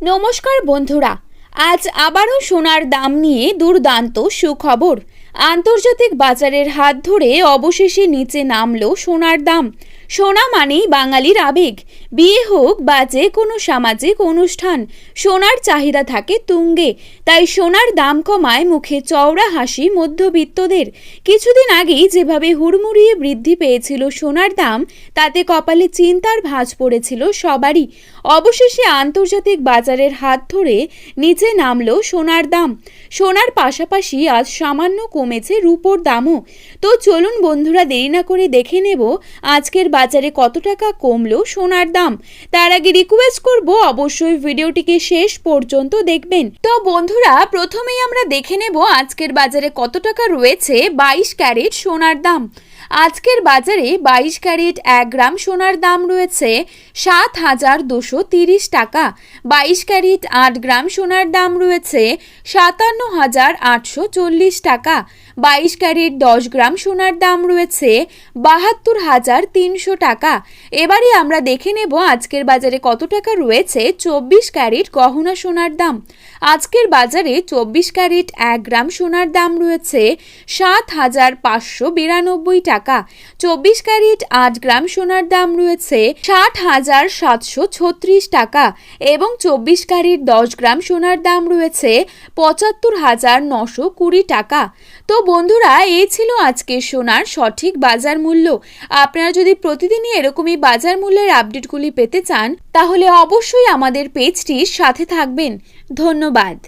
নমস্কার বন্ধুরা আজ আবারও সোনার দাম নিয়ে দুর্দান্ত সুখবর। আন্তর্জাতিক বাজারের হাত ধরে অবশেষে নিচে নামলো সোনার দাম। সোনা মানেই বাঙালির আবেগ। বিয়ে হোক বা যে কোনো সামাজিক অনুষ্ঠান, সোনার চাহিদা থাকে তুঙ্গে। তাই সোনার দাম কমায় মুখে চওড়া হাসি মধ্যবিত্তদের। কিছুদিন আগেই যেভাবে হুড়মুড়িয়ে বৃদ্ধি পেয়েছিল সোনার দাম, তাতে কপালে চিন্তার ভাঁজ পড়েছিল সবারই। অবশেষে আন্তর্জাতিক বাজারের হাত ধরে নিচে নামলো সোনার দাম। সোনার পাশাপাশি আজ সামান্য কমেছে রূপোর দামও। তো চলুন বন্ধুরা, দেরি না করে দেখে নেব আজকের বাজারে কত টাকা কমলো সোনার দাম। তার আগে রিকোয়েস্ট করব, অবশ্যই ভিডিওটিকে শেষ পর্যন্ত দেখবেন। তো বন্ধুরা, প্রথমেই আমরা দেখে নেব আজকের বাজারে কত টাকা রয়েছে বাইশ ক্যারেট সোনার দাম। আজকের বাজারে বাইশ ক্যারেট এক গ্রাম সোনার দাম রয়েছে সাত হাজার দুশো তিরিশ টাকা। বাইশ ক্যারেট আট গ্রাম সোনার দাম রয়েছে সাতান্ন হাজার আটশো চল্লিশ টাকা। বাইশ ক্যারেট দশ গ্রাম সোনার দাম রয়েছে বাহাত্তর হাজার তিনশো টাকা। এবারে আমরা দেখে নেব আজকের বাজারে কত টাকা রয়েছে চব্বিশ ক্যারেট গহনা সোনার দাম। আজকের বাজারে চব্বিশ ক্যারেট এক গ্রাম সোনার দাম রয়েছে সাত হাজার পাঁচশো বিরানব্বই টাকা। চব্বিশ ক্যারেট আট গ্রাম সোনার দাম রয়েছে ষাট হাজার সাতশো ছত্রিশ টাকা এবং চব্বিশ ক্যারেট দশ গ্রাম সোনার দাম রয়েছে পঁচাত্তর হাজার নশো কুড়ি টাকা। তো বন্ধুরা, এই ছিল আজকে সোনার সঠিক বাজার মূল্য। আপনারা যদি প্রতিদিনই এরকমই বাজার মূল্যের আপডেটগুলি পেতে চান, তাহলে অবশ্যই আমাদের পেজটির সাথে থাকবেন। ধন্যবাদ।